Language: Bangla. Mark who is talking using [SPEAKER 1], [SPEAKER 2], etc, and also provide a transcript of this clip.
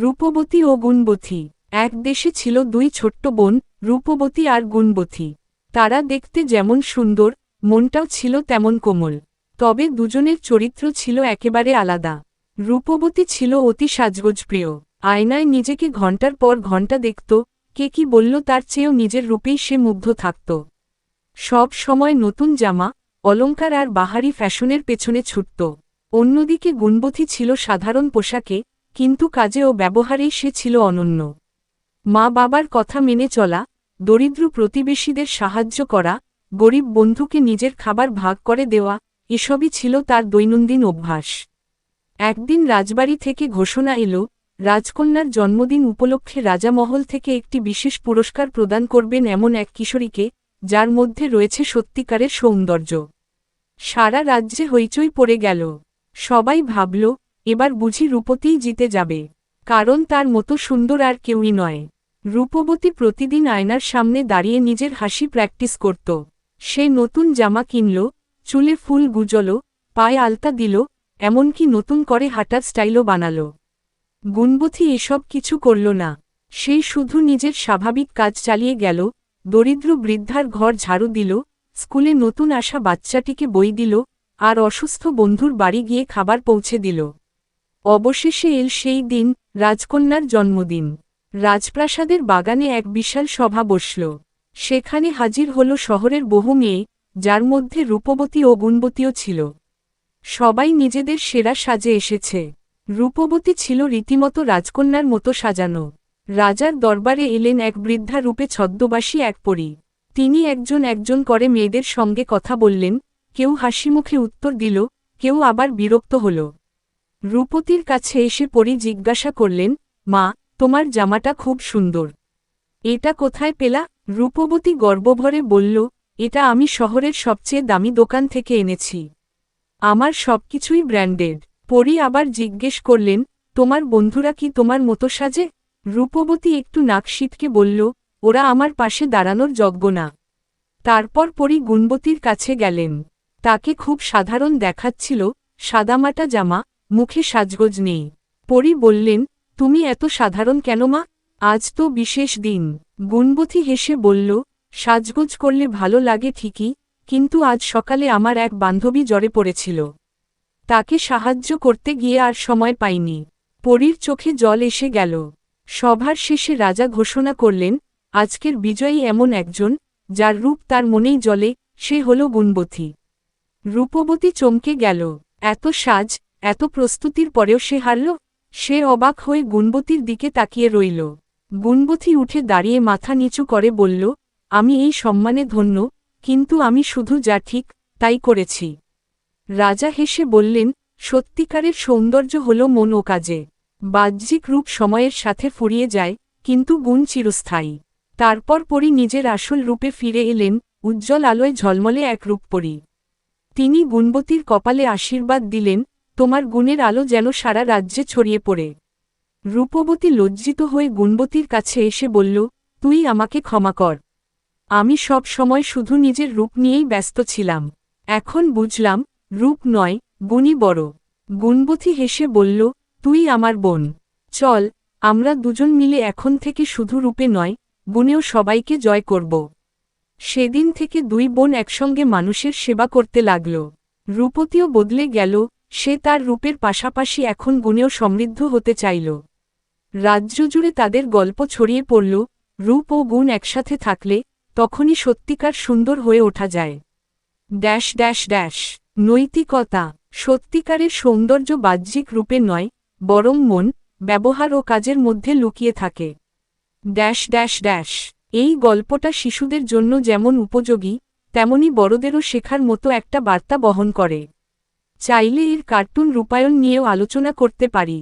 [SPEAKER 1] রূপবতী ও গুণবতী। এক দেশে ছিল দুই ছোট্ট বোন, রূপবতী আর গুণবতী। তারা দেখতে যেমন সুন্দর, মনটাও ছিল তেমন কোমল। তবে দুজনের চরিত্র ছিল একেবারে আলাদা। রূপবতী ছিল অতি সাজগোজপ্রিয়। আয়নায় নিজেকে ঘণ্টার পর ঘণ্টা দেখত, কে কি বলল তার চেয়েও নিজের রূপেই সে মুগ্ধ থাকত। সব সময় নতুন জামা, অলংকার আর বাহারি ফ্যাশনের পেছনে ছুটত। অন্যদিকে গুণবতী ছিল সাধারণ পোশাকে কিন্তু কাজে ও ব্যবহারেই সে ছিল অনন্য। মা বাবার কথা মেনে চলা, দরিদ্র প্রতিবেশীদের সাহায্য করা, গরিব বন্ধুকে নিজের খাবার ভাগ করে দেওয়া, এসবই ছিল তার দৈনন্দিন অভ্যাস। একদিন রাজবাড়ি থেকে ঘোষণা এল, রাজকন্যার জন্মদিন উপলক্ষে রাজামহল থেকে একটি বিশেষ পুরস্কার প্রদান করবেন এমন এক কিশোরীকে, যার মধ্যে রয়েছে সত্যিকারের সৌন্দর্য। সারা রাজ্যে হইচই পড়ে গেল। সবাই ভাবল এবার বুঝি রূপতেই জিতে যাবে। কারণ তার মতো সুন্দর আর কেউই নয়। রূপবতী প্রতিদিন আয়নার সামনে দাঁড়িয়ে নিজের হাসি প্র্যাকটিস করত। সে নতুন জামা কিনল, চুলে ফুল গুজল, পায়ে আলতা দিল, এমনকি নতুন করে হাঁটার স্টাইলও বানাল। গুণবতী এসব কিছু করল না। সেই শুধু নিজের স্বাভাবিক কাজ চালিয়ে গেল, দরিদ্র বৃদ্ধার ঘর ঝাড়ু দিল, স্কুলে নতুন আসা বাচ্চাটিকে বই দিল, আর অসুস্থ বন্ধুর বাড়ি গিয়ে খাবার পৌঁছে দিল। অবশেষে এল সেই দিন, রাজকন্যার জন্মদিন। রাজপ্রাসাদের বাগানে এক বিশাল সভা বসল। সেখানে হাজির হল শহরের বহু মেয়ে, যার মধ্যে রূপবতী ও গুণবতীও ছিল। সবাই নিজেদের সেরা সাজে এসেছে। রূপবতী ছিল রীতিমতো রাজকন্যার মতো সাজানো। রাজার দরবারে এলেন এক বৃদ্ধা রূপে ছদ্মবাসী এক পরী। তিনি একজন একজন করে মেয়েদের সঙ্গে কথা বললেন, কেউ হাসিমুখে উত্তর দিল, কেউ আবার বিরক্ত হল। রূপতির কাছে এসে পরী জিজ্ঞাসা করলেন, মা, তোমার জামাটা খুব সুন্দর। এটা কোথায় পেলা? রূপবতী গর্বভরে বলল, এটা আমি শহরের সবচেয়ে দামি দোকান থেকে এনেছি। আমার সবকিছুই ব্র্যান্ডেড। পরী আবার জিজ্ঞেস করলেন, তোমার বন্ধুরা কি তোমার মতো সাজে? রূপবতী একটু নাক শীতকে বলল, ওরা আমার পাশে দাঁড়ানোর যজ্ঞ না। তারপর পরী গুণবতীর কাছে গেলেন। তাকে খুব সাধারণ দেখাচ্ছিল সাদামাটা জামা মুখে সাজগোজ নেই। পরি বললেন, তুমি এত সাধারণ কেন মা? আজ তো বিশেষ দিন। গুণবতী হেসে বলল, সাজগোজ করলে ভালো লাগে ঠিকই, কিন্তু আজ সকালে আমার এক বান্ধবী জ্বরে পড়েছিল। তাকে সাহায্য করতে গিয়ে আর সময় পাইনি। পরীর চোখে জল এসে গেল। সভার শেষে রাজা ঘোষণা করলেন, আজকের বিজয়ী এমন একজন, যার রূপ তার মনেই জলে সে হল গুণবতী। রূপবতী চমকে গেল। এত সাজ এত প্রস্তুতির পরেও সে হারল, সে অবাক হয়ে গুণবতীর দিকে তাকিয়ে রইল। গুণবতী উঠে দাঁড়িয়ে মাথা নিচু করে বলল, আমি এই সম্মানে ধন্য, কিন্তু আমি শুধু যা ঠিক, তাই করেছি। রাজা হেসে বললেন, সত্যিকারের সৌন্দর্য হল মন ও কাজে। বাহ্যিক রূপ সময়ের সাথে ফুরিয়ে যায়, কিন্তু গুণ চিরস্থায়ী। তারপর পরি নিজের আসল রূপে ফিরে এলেন, উজ্জ্বল আলোয় ঝলমলে এক রূপ পরি তিনি গুণবতীর কপালে আশীর্বাদ দিলেন তোমার গুণের আলো যেন সারা রাজ্যে ছড়িয়ে পড়ে। রূপবতী লজ্জিত হয়ে গুণবতীর কাছে এসে বলল, তুই আমাকে ক্ষমা কর। আমি সব সময় শুধু নিজের রূপ নিয়েই ব্যস্ত ছিলাম। এখন বুঝলাম, রূপ নয়, গুণই বড় গুণবতী হেসে বলল, তুই আমার বোন। চল, আমরা দুজন মিলে এখন থেকে শুধু রূপে নয়, গুণেও সবাইকে জয় করব সেদিন থেকে দুই বোন একসঙ্গে মানুষের সেবা করতে লাগল। রূপতীও বদলে গেল সে তার রূপের পাশাপাশি এখন গুণেও সমৃদ্ধ হতে চাইল। রাজ্য জুড়ে তাদের গল্প ছড়িয়ে পড়ল, রূপ ও গুণ একসাথে থাকলে তখনই সত্যিকার সুন্দর হয়ে ওঠা যায়। ড্যাশ ড্যাশ ড্যাশ, নৈতিকতা সত্যিকারের সৌন্দর্য বাহ্যিক রূপে নয়, বরং মন, ব্যবহার ও কাজের মধ্যে লুকিয়ে থাকে। ড্যাশ ড্যাশ ড্যাশ, এই গল্পটা শিশুদের জন্য যেমন উপযোগী, তেমনি বড়দেরও শেখার মতো একটা বার্তা বহন করে। চাইলে এর কার্টুন রূপায়ণ নিয়েও আলোচনা করতে পারি।